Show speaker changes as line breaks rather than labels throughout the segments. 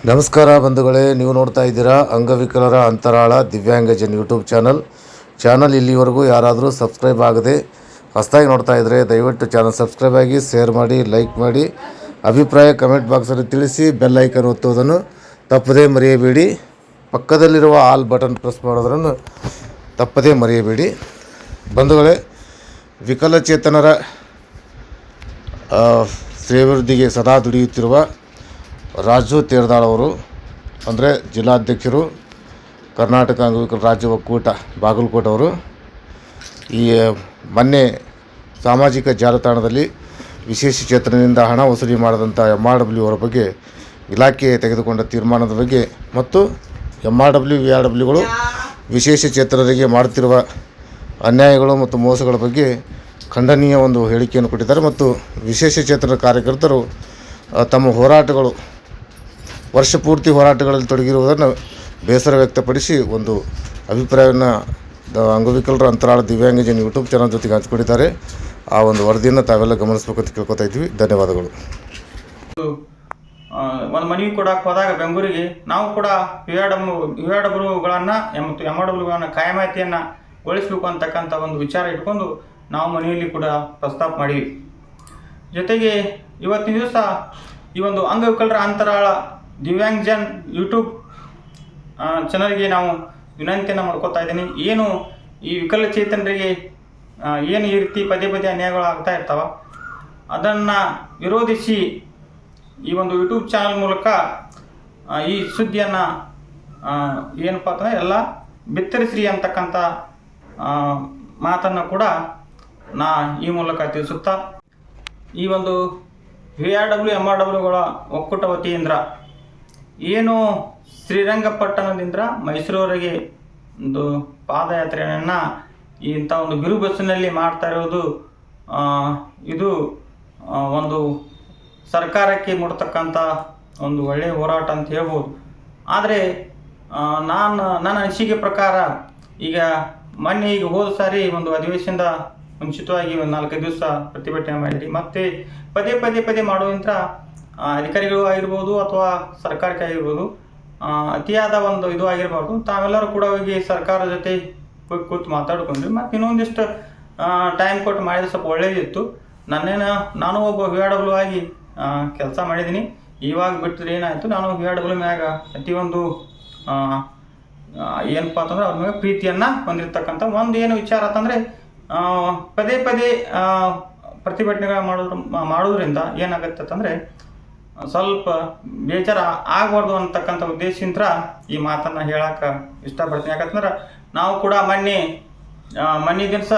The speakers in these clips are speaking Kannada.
ನಮಸ್ಕಾರ ಬಂಧುಗಳೇ ನೀವು ನೋಡ್ತಾ ಇದ್ದೀರಾ ಅಂಗವಿಕಲರ ಅಂತರಾಳ ದಿವ್ಯಾಂಗಜನ್ ಯೂಟ್ಯೂಬ್ ಚಾನಲ್. ಚಾನಲ್ ಇಲ್ಲಿವರೆಗೂ ಯಾರಾದರೂ ಸಬ್ಸ್ಕ್ರೈಬ್ ಆಗದೆ ಹೊಸದಾಗಿ ನೋಡ್ತಾ ಇದ್ದರೆ ದಯವಿಟ್ಟು ಚಾನಲ್ ಸಬ್ಸ್ಕ್ರೈಬ್ ಆಗಿ ಶೇರ್ ಮಾಡಿ ಲೈಕ್ ಮಾಡಿ ಅಭಿಪ್ರಾಯ ಕಮೆಂಟ್ ಬಾಕ್ಸಲ್ಲಿ ತಿಳಿಸಿ ಬೆಲ್ ಐಕನ್ ಒತ್ತುವುದನ್ನು ತಪ್ಪದೇ ಮರೆಯಬೇಡಿ. ಪಕ್ಕದಲ್ಲಿರುವ ಆಲ್ ಬಟನ್ ಪ್ರೆಸ್ ಮಾಡೋದನ್ನು ತಪ್ಪದೇ ಮರೆಯಬೇಡಿ. ಬಂಧುಗಳೇ ವಿಕಲಚೇತನರ ಆ, ಶ್ರೇಯೋಭಿವೃದ್ಧಿಗೆ ಸದಾ ದುಡಿಯುತ್ತಿರುವ ರಾಜು ತೀರ್ದಾಳ್ ಅವರು, ಅಂದರೆ ಜಿಲ್ಲಾಧ್ಯಕ್ಷರು, ಕರ್ನಾಟಕ ಅಂಗವಿಕಲ ರಾಜ್ಯ ಒಕ್ಕೂಟ ಬಾಗಲಕೋಟೆ ಅವರು, ಈ ಮೊನ್ನೆ ಸಾಮಾಜಿಕ ಜಾಲತಾಣದಲ್ಲಿ ವಿಶೇಷ ಚೇತನದಿಂದ ಹಣ ವಸೂಲಿ ಮಾಡಿದಂಥ ಎಂ ಆರ್ ಡಬ್ಲ್ಯೂ ಅವರ ಬಗ್ಗೆ ಇಲಾಖೆ ತೆಗೆದುಕೊಂಡ ತೀರ್ಮಾನದ ಬಗ್ಗೆ ಮತ್ತು M R W V R ಡಬ್ಲ್ಯೂಗಳು ವಿಶೇಷ ಚೇತನರಿಗೆ ಮಾಡುತ್ತಿರುವ ಅನ್ಯಾಯಗಳು ಮತ್ತು ಮೋಸಗಳ ಬಗ್ಗೆ ಖಂಡನೀಯ ಒಂದು ಹೇಳಿಕೆಯನ್ನು ಕೊಟ್ಟಿದ್ದಾರೆ ಮತ್ತು ವಿಶೇಷ ಚೇತನ ಕಾರ್ಯಕರ್ತರು ತಮ್ಮ ಹೋರಾಟಗಳು ವರ್ಷ ಪೂರ್ತಿ ಹೋರಾಟಗಳಲ್ಲಿ ತೊಡಗಿರುವುದನ್ನು ಬೇಸರ ವ್ಯಕ್ತಪಡಿಸಿ ಒಂದು ಅಭಿಪ್ರಾಯವನ್ನು ಅಂಗವಿಕಲರ ಅಂತರಾಳ ದಿವ್ಯಾಂಗಜನ್ ಯೂಟ್ಯೂಬ್ ಚಾನಲ್ ಜೊತೆಗೆ ಹಂಚಿಕೊಂಡಿದ್ದಾರೆ. ಆ ಒಂದು ವರದಿಯನ್ನು ತಾವೆಲ್ಲ ಗಮನಿಸಬೇಕು ಅಂತ ಕೇಳ್ಕೊತಾ ಇದ್ವಿ ಧನ್ಯವಾದಗಳು.
ಒಂದು ಮನವಿ ಕೊಡಕ್ಕೆ ಹೋದಾಗ ಬೆಂಗಳೂರಿಗೆ ನಾವು ಕೂಡ U A W U A ಡಬ್ಲ್ಯೂಗಳನ್ನು ಮತ್ತು ಎಂ ಡಬ್ಲ್ಯೂಗಳನ್ನು ಕಾಯಮಾತಿಯನ್ನು ಗೊಳಿಸಬೇಕು ಅಂತಕ್ಕಂಥ ಒಂದು ವಿಚಾರ ಇಟ್ಕೊಂಡು ನಾವು ಮನೆಯಲ್ಲಿ ಕೂಡ ಪ್ರಸ್ತಾಪ ಮಾಡಿವಿ. ಜೊತೆಗೆ ಇವತ್ತಿನ ದಿವಸ ಈ ಒಂದು ಅಂಗವಿಕಲರ ಅಂತರಾಳ ದಿವ್ಯಾಂಗಜನ್ ಯೂಟ್ಯೂಬ್ ಚಾನಲ್ಗೆ ನಾವು ವಿನಂತಿಯನ್ನು ಮಾಡ್ಕೋತಾ ಇದ್ದೀನಿ. ಏನು ಈ ವಿಕಲಚೇತನರಿಗೆ ಏನು ಈ ರೀತಿ ಪದೇ ಪದೇ ಅನ್ಯಾಯಗಳು ಆಗ್ತಾ ಇರ್ತಾವ, ಅದನ್ನು ವಿರೋಧಿಸಿ ಈ ಒಂದು ಯೂಟ್ಯೂಬ್ ಚಾನಲ್ ಮೂಲಕ ಈ ಸುದ್ದಿಯನ್ನು ಏನಪ್ಪ ಅಂತಂದರೆ ಎಲ್ಲ ಬಿತ್ತರಿಸ್ರಿ ಅಂತಕ್ಕಂಥ ಮಾತನ್ನು ಕೂಡ ನಾ ಈ ಮೂಲಕ ತಿಳಿಸುತ್ತಾ ಈ ಒಂದು V R W M R ಡಬ್ಲ್ಯೂಗಳ ಒಕ್ಕೂಟ ವತಿಯಿಂದ ಏನು ಶ್ರೀರಂಗಪಟ್ಟಣದಿಂದ ಮೈಸೂರವರೆಗೆ ಒಂದು ಪಾದಯಾತ್ರೆಯನ್ನು ಇಂಥ ಒಂದು ಬಿರುಬಸ್ಸಿನಲ್ಲಿ ಮಾಡ್ತಾ ಇರೋದು ಇದು ಒಂದು ಸರ್ಕಾರಕ್ಕೆ ಮುಡ್ತಕ್ಕಂಥ ಒಂದು ಒಳ್ಳೆಯ ಹೋರಾಟ ಅಂತ ಹೇಳ್ಬೋದು. ಆದರೆ ನಾನು ನನ್ನ ಅನಿಸಿಕೆ ಪ್ರಕಾರ ಈಗ ಮೊನ್ನೆ ಈಗ ಹೋದ ಸಾರಿ ಒಂದು ಅಧಿವೇಶನದ ಮುಂಚಿತವಾಗಿ ಒಂದು ನಾಲ್ಕೈದು ದಿವಸ ಪ್ರತಿಭಟನೆ ಮಾಡಿದ್ರಿ. ಮತ್ತೆ ಪದೇ ಪದೇ ಪದೇ ಮಾಡುವಂಥ ಆ, ಅಧಿಕಾರಿಗಳು ಆಗಿರ್ಬೋದು ಅಥವಾ ಸರ್ಕಾರಕ್ಕೆ ಆಗಿರ್ಬೋದು ಅತಿಯಾದ ಒಂದು ಇದು ಆಗಿರಬಾರ್ದು. ತಾವೆಲ್ಲರೂ ಕೂಡ ಹೋಗಿ ಸರ್ಕಾರದ ಜೊತೆ ಹೋಗಿ ಕೂತು ಮಾತಾಡ್ಕೊಂಡ್ರಿ. ಮತ್ತು ಇನ್ನೊಂದಿಷ್ಟು ಟೈಮ್ ಕೊಟ್ಟು ಮಾಡಿದ್ರೆ ಸ್ವಲ್ಪ ಒಳ್ಳೇದಿತ್ತು. ನನ್ನೇನು ನಾನು ಒಬ್ಬ ವಿ ಆರ್ ಡಬ್ಲ್ಯೂ ಆಗಿ ಕೆಲಸ ಮಾಡಿದ್ದೀನಿ. ಇವಾಗ ಬಿಟ್ಟರೆ ಏನಾಯಿತು? ನಾನು ವಿ ಆರ್ ಡಬ್ಲ್ಯೂ ಮ್ಯಾಗ ಆ, ಏನಪ್ಪ ಅಂತಂದ್ರೆ ಅವ್ರ ಮ್ಯಾಗ ಪ್ರೀತಿಯನ್ನು ಹೊಂದಿರ್ತಕ್ಕಂಥ ಒಂದು ಏನು ವಿಚಾರ ಅಂತಂದರೆ ಪದೇ ಪದೇ ಪ್ರತಿಭಟನೆಗಳು ಮಾಡೋದ್ರ ಮಾಡೋದ್ರಿಂದ ಏನಾಗುತ್ತೆ ಅಂತಂದರೆ ಸ್ವಲ್ಪ ಬೇಜಾರ ಆಗಬಾರ್ದು ಅಂತಕ್ಕಂಥ ಉದ್ದೇಶದಿಂದ ಈ ಮಾತನ್ನು ಹೇಳಕ್ಕೆ ಇಷ್ಟಪಡ್ತೀನಿ. ಯಾಕಂತಂದ್ರೆ ನಾವು ಕೂಡ ಮೊನ್ನೆ ಮೊನ್ನೆ ದಿವಸ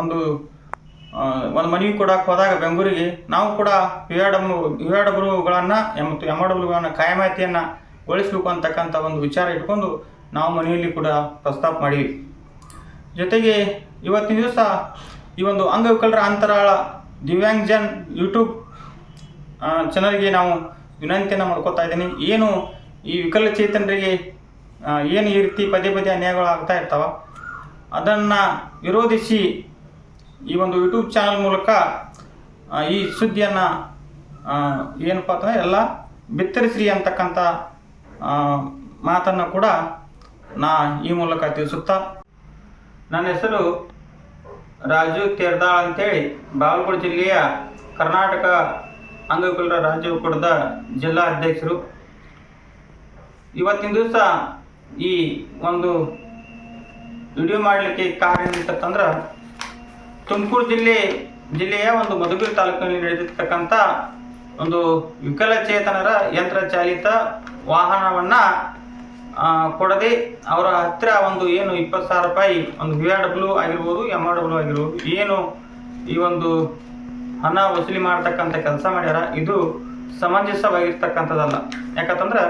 ಒಂದು ಒಂದು ಮನವಿ ಕೊಡಕ್ಕೆ ಹೋದಾಗ ಬೆಂಗಳೂರಿಗೆ ನಾವು ಕೂಡ U A W U R ಡಬ್ಲ್ಯೂಗಳನ್ನು ಮತ್ತು ಎಂ ಡಬ್ಲ್ಯೂಗಳನ್ನು ಕಾಯಮಾತಿಯನ್ನು ಗೊಳಿಸಬೇಕು ಅಂತಕ್ಕಂಥ ಒಂದು ವಿಚಾರ ಇಟ್ಕೊಂಡು ನಾವು ಮನೆಯಲ್ಲಿ ಕೂಡ ಪ್ರಸ್ತಾಪ ಮಾಡಿವಿ ಜೊತೆಗೆ ಇವತ್ತಿನ ದಿವಸ ಈ ಒಂದು ಅಂಗವಿಕಲರ ಅಂತರಾಳ ದಿವ್ಯಾಂಗಜನ್ ಯೂಟ್ಯೂಬ್ ಚಾನಲ್ಗೆ ನಾವು ವಿನಂತಿಯನ್ನು ಮಾಡ್ಕೋತಾ ಇದ್ದೀನಿ. ಏನು ಈ ವಿಕಲಚೇತನರಿಗೆ ಏನು ಈ ರೀತಿ ಪದೇ ಪದೇ ಅನ್ಯಾಯಗಳು ಆಗ್ತಾ ಇರ್ತಾವ, ಅದನ್ನು ವಿರೋಧಿಸಿ ಈ ಒಂದು ಯೂಟ್ಯೂಬ್ ಚಾನಲ್ ಮೂಲಕ ಈ ಸುದ್ದಿಯನ್ನು ಏನಪ್ಪ ಅಂತಂದರೆ ಎಲ್ಲ ಬಿತ್ತರಿಸ್ರಿ ಅಂತಕ್ಕಂಥ ಮಾತನ್ನು ಕೂಡ ನಾ ಈ ಮೂಲಕ ತಿಳಿಸುತ್ತಾ, ನನ್ನ ಹೆಸರು ರಾಜು ತೇರ್ದಾಳ್ ಅಂತೇಳಿ, ಬಾಗಲಕೋಟೆ ಜಿಲ್ಲೆಯ ಕರ್ನಾಟಕ ಅಂಗವಿಕಲರ ರಾಜ್ಯ ಒಕ್ಕೂಟದ ಜಿಲ್ಲಾ ಅಧ್ಯಕ್ಷರು. ಇವತ್ತಿನ ದಿವಸ ಈ ಒಂದು ವಿಡಿಯೋ ಮಾಡಲಿಕ್ಕೆ ಕಾರಣ ಏನಂತಂದ್ರೆ, ತುಮಕೂರು ಜಿಲ್ಲೆ, ಜಿಲ್ಲೆಯ ಒಂದು ಮಧುಗಿರಿ ತಾಲೂಕಿನಲ್ಲಿ ನಡೆದಿರ್ತಕ್ಕಂಥ ಒಂದು ವಿಕಲಚೇತನರ ಯಂತ್ರ ಚಾಲಿತ ವಾಹನವನ್ನು ಕೊಡದೆ ಅವರ ಹತ್ತಿರ ಒಂದು ಏನು ಇಪ್ಪತ್ತು ಸಾವಿರ ರೂಪಾಯಿ ಒಂದು ವಿ ಆರ್ ಡಬ್ಲ್ಯೂ ಆಗಿರ್ಬೋದು, ಎಂ ಆರ್ ಡಬ್ಲ್ಯೂ ಆಗಿರ್ಬೋದು, ಏನು ಈ ಒಂದು ಹಣ ವಸೂಲಿ ಮಾಡ್ತಕ್ಕಂಥ ಕೆಲಸ ಮಾಡ್ಯಾರ, ಇದು ಸಮಂಜಸವಾಗಿರ್ತಕ್ಕಂಥದ್ದಲ್ಲ. ಯಾಕಂತಂದ್ರೆ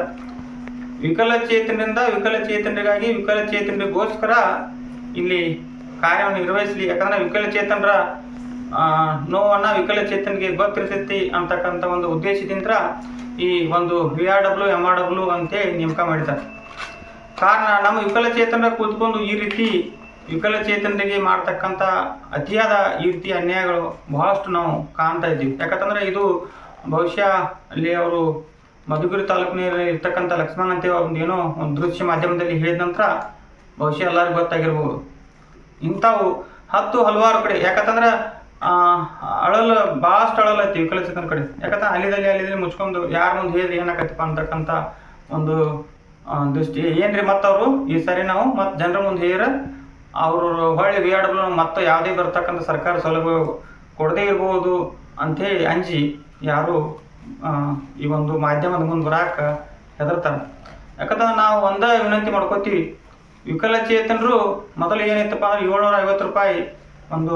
ವಿಕಲಚೇತನರಿಂದ ವಿಕಲಚೇತನರಿಗಾಗಿ ವಿಕಲಚೇತನರಿಗೋಸ್ಕರ ಇಲ್ಲಿ ಕಾರ್ಯವನ್ನು ನಿರ್ವಹಿಸಲಿ. ಯಾಕಂದ್ರೆ ವಿಕಲಚೇತನರ ನೋವನ್ನು ವಿಕಲಚೇತನಿಗೆ ಗೊತ್ತಿರ್ತೈತಿ ಅಂತಕ್ಕಂಥ ಒಂದು ಉದ್ದೇಶದಿಂದ ಈ ಒಂದು V R W M R W ಅಂತೇಳಿ ನೇಮಕ ಮಾಡಿದ್ದಾರೆ. ಕಾರಣ, ನಮ್ಮ ವಿಕಲಚೇತನ ಕೂತ್ಕೊಂಡು ಈ ರೀತಿ ವಿಕಲಚೇತನರಿಗೆ ಮಾಡ್ತಕ್ಕಂಥ ಅತಿಯಾದ ಈ ರೀತಿ ಅನ್ಯಾಯಗಳು ಬಹಳಷ್ಟು ನಾವು ಕಾಣ್ತಾ ಇದ್ದೀವಿ. ಯಾಕಂತಂದ್ರೆ ಇದು ಬಹುಶಃ ಅಲ್ಲಿ ಅವರು ಮಧುಗಿರಿ ತಾಲೂಕಿನಲ್ಲಿ ಇರ್ತಕ್ಕಂಥ ಲಕ್ಷ್ಮಣ್ ಅಂತ ಒಂದು ಏನೋ ಒಂದು ದೃಶ್ಯ ಮಾಧ್ಯಮದಲ್ಲಿ ಹೇಳಿದ ನಂತರ ಬಹುಶಃ ಎಲ್ಲರಿಗೂ ಗೊತ್ತಾಗಿರ್ಬೋದು. ಇಂಥವು ಹತ್ತು ಹಲವಾರು ಕಡೆ, ಯಾಕಂತಂದ್ರೆ ಅಳಲು ಭಾಳಷ್ಟು ಐತಿ ವಿಕಲಚೇತನ ಕಡೆ. ಯಾಕಂದ್ರೆ ಅಲ್ಲಿದಲ್ಲಿ ಅಲ್ಲಿದಲ್ಲಿ ಮುಚ್ಕೊಂಡು ಯಾರ ಮುಂದೆ ಹೇಳಿದ್ರೆ ಏನಾಕತ್ತಪ್ಪ ಅಂತಕ್ಕಂಥ ಒಂದು ದೃಷ್ಟಿ. ಏನ್ರಿ ಮತ್ತವರು? ಈ ಸರಿ ನಾವು ಮತ್ತೆ ಜನರ ಮುಂದೆ ಹೇರ ಅವರು ಹೊಳ್ಳಿ ವಿಯಾಡಬ್ಲು ಮತ್ತೆ ಯಾವುದೇ ಬರ್ತಕ್ಕಂಥ ಸರ್ಕಾರ ಸೌಲಭ್ಯ ಕೊಡದೇ ಇರ್ಬೋದು ಅಂಥೇಳಿ ಅಂಜಿ ಯಾರು ಈ ಒಂದು ಮಾಧ್ಯಮದ ಮುಂದೆ ಬರೋಕೆ ಹೆದರ್ತಾರೆ. ಯಾಕಂದ್ರೆ ನಾವು ಒಂದೇ ವಿನಂತಿ ಮಾಡ್ಕೋತೀವಿ. ವಿಕಲಚೇತನರು ಮೊದಲು ಏನಿತ್ತಪ್ಪ ಅಂದ್ರೆ ಏಳ್ನೂರ ಐವತ್ತು ರೂಪಾಯಿ ಒಂದು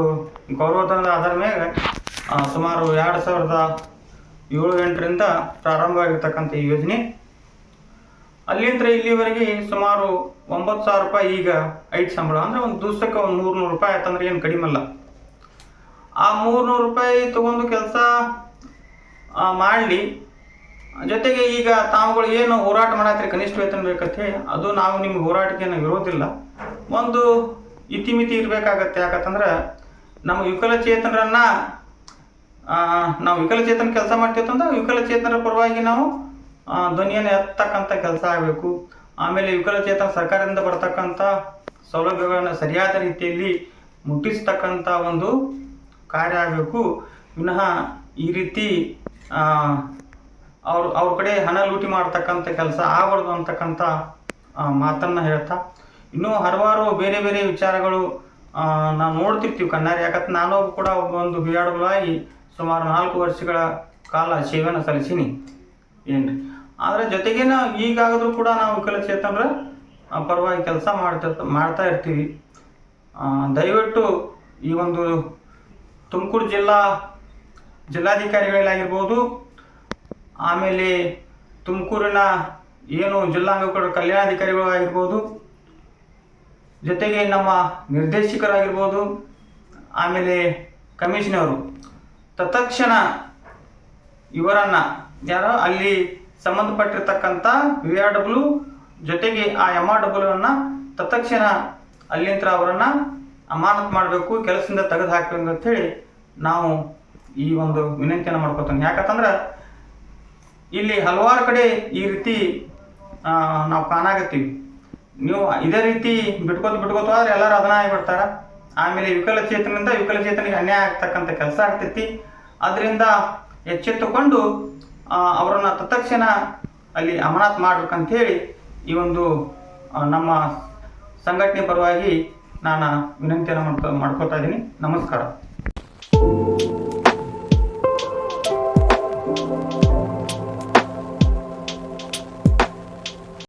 ಗೌರವಧನದ ಆಧಾರ ಮೇಲೆ ಸುಮಾರು ಎರಡು ಸಾವಿರದ ಏಳು ಎಂಟರಿಂದ ಪ್ರಾರಂಭವಾಗಿರ್ತಕ್ಕಂಥ ಈ ಯೋಜನೆ. ಅಲ್ಲಿಂದ ಇಲ್ಲಿವರೆಗೆ ಸುಮಾರು ಒಂಬತ್ತು ಸಾವಿರ ರೂಪಾಯಿ ಈಗ ಐದು ಸಂಬಳ. ಅಂದ್ರೆ ಒಂದು ದಿವ್ಸಕ್ಕೆ ಒಂದು ಮೂರ್ನೂರು ರೂಪಾಯಿ ಆಯ್ತಂದ್ರೆ ಏನು ಕಡಿಮೆ ಅಲ್ಲ. ಆ ಮೂರ್ನೂರು ರೂಪಾಯಿ ತಗೊಂಡು ಕೆಲಸ ಮಾಡಲಿ. ಜೊತೆಗೆ ಈಗ ತಾವುಗಳು ಏನು ಹೋರಾಟ ಮಾಡತ್ರಿ, ಕನಿಷ್ಠ ವೇತನ ಬೇಕಂತೆ ಅದು ನಾವು ನಿಮ್ಗೆ ಹೋರಾಟಕ್ಕೆ ಇರೋದಿಲ್ಲ. ಒಂದು ಇತಿಮಿತಿ ಇರಬೇಕಾಗತ್ತೆ. ಯಾಕಂತಂದ್ರೆ ನಮ್ಮ ವಿಕಲಚೇತನರನ್ನ ನಾವು ವಿಕಲಚೇತನ ಕೆಲಸ ಮಾಡ್ತೀವಂದ್ರೆ ವಿಕಲಚೇತನರ ಪರವಾಗಿ ನಾವು ಧ್ವನಿಯನ್ನು ಎತ್ತಕ್ಕಂಥ ಕೆಲಸ ಆಗಬೇಕು. ಆಮೇಲೆ ವಿಕಲಚೇತನ ಸರ್ಕಾರದಿಂದ ಬರ್ತಕ್ಕಂಥ ಸೌಲಭ್ಯಗಳನ್ನು ಸರಿಯಾದ ರೀತಿಯಲ್ಲಿ ಮುಟ್ಟಿಸ್ತಕ್ಕಂಥ ಒಂದು ಕಾರ್ಯ ಆಗಬೇಕು. ವಿನಃ ಈ ರೀತಿ ಅವ್ರ ಅವ್ರ ಕಡೆ ಹಣ ಲೂಟಿ ಮಾಡ್ತಕ್ಕಂಥ ಕೆಲಸ ಆಗಬಾರ್ದು ಅಂತಕ್ಕಂಥ ಮಾತನ್ನು ಹೇಳ್ತಾ. ಇನ್ನೂ ಹಲವಾರು ಬೇರೆ ಬೇರೆ ವಿಚಾರಗಳು ನಾವು ನೋಡ್ತಿರ್ತೀವಿ ಕಣ್ಣಾರಿ. ಯಾಕಂದ್ರೆ ನಾನು ಕೂಡ ಒಬ್ಬ ಒಂದು ಬಿಯಾಡುಗಳಾಗಿ ಸುಮಾರು ನಾಲ್ಕು ವರ್ಷಗಳ ಕಾಲ ಸೇವೆಯನ್ನು ಸಲ್ಲಿಸೀನಿ. ಏನ್ರಿ? ಆದರೆ ಜೊತೆಗೇನ ಈಗಾದರೂ ಕೂಡ ನಾವು ವಿಕಲಚೇತನರ ಪರವಾಗಿ ಕೆಲಸ ಮಾಡ್ತಾ ಮಾಡ್ತಾ ಇರ್ತೀವಿ. ದಯವಿಟ್ಟು ಈ ಒಂದು ತುಮಕೂರು ಜಿಲ್ಲಾ ಜಿಲ್ಲಾಧಿಕಾರಿಗಳಾಗಿರ್ಬೋದು ಆಮೇಲೆ ತುಮಕೂರಿನ ಏನು ಜಿಲ್ಲಾಂಗಗಳ ಕಲ್ಯಾಣಾಧಿಕಾರಿಗಳು ಆಗಿರ್ಬೋದು, ಜೊತೆಗೆ ನಮ್ಮ ನಿರ್ದೇಶಕರಾಗಿರ್ಬೋದು, ಆಮೇಲೆ ಕಮಿಷನರು ತತ್ಕ್ಷಣ ಇವರನ್ನು ಯಾರೋ ಅಲ್ಲಿ ಸಂಬಂಧಪಟ್ಟಿರ್ತಕ್ಕಂಥ ವಿ ಆರ್ ಡಬ್ಲ್ಯೂ ಜೊತೆಗೆ ಆ ಎಂ ಆರ್ ಡಬ್ಲ್ಯೂವನ್ನು ತತ್ಕ್ಷಣ ಅಲ್ಲಿಂದ ಅವರನ್ನು ಅಮಾನತ್ ಮಾಡಬೇಕು, ಕೆಲಸದಿಂದ ತೆಗೆದು ಹಾಕಬೇಕು ಅಂತೇಳಿ ನಾವು ಈ ಒಂದು ವಿನಂತಿಯನ್ನು ಮಾಡ್ಕೊತಾನೆ ಯಾಕಂತಂದ್ರೆ ಇಲ್ಲಿ ಹಲವಾರು ಕಡೆ ಈ ರೀತಿ ನಾವು ಕಾಣಾಗತ್ತೀವಿ ನೀವು ಇದೇ ರೀತಿ ಬಿಟ್ಕೋತ ಬಿಟ್ಕೋತ ಆದ್ರೆ ಎಲ್ಲರೂ ಅದನ್ನ ಆಗಿಬಿಡ್ತಾರ ಆಮೇಲೆ ವಿಕಲಚೇತನದಿಂದ ವಿಕಲಚೇತನಿಗೆ ಅನ್ಯಾಯ ಆಗ್ತಕ್ಕಂಥ ಕೆಲಸ ಆಗ್ತೈತಿ. ಅದರಿಂದ ಎಚ್ಚೆತ್ತುಕೊಂಡು ಅವರನ್ನ ತತ್ಕ್ಷಣ ಅಲ್ಲಿ ಅಮಾನತ್ ಮಾಡ್ಬೇಕಂತೇಳಿ ಈ ಒಂದು ನಮ್ಮ ಸಂಘಟನೆ ಪರವಾಗಿ ನಾನು ವಿನಂತಿಯನ್ನು ಮಾಡ್ಕೊ ಮಾಡ್ಕೋತಾ ಇದ್ದೀನಿ. ನಮಸ್ಕಾರ.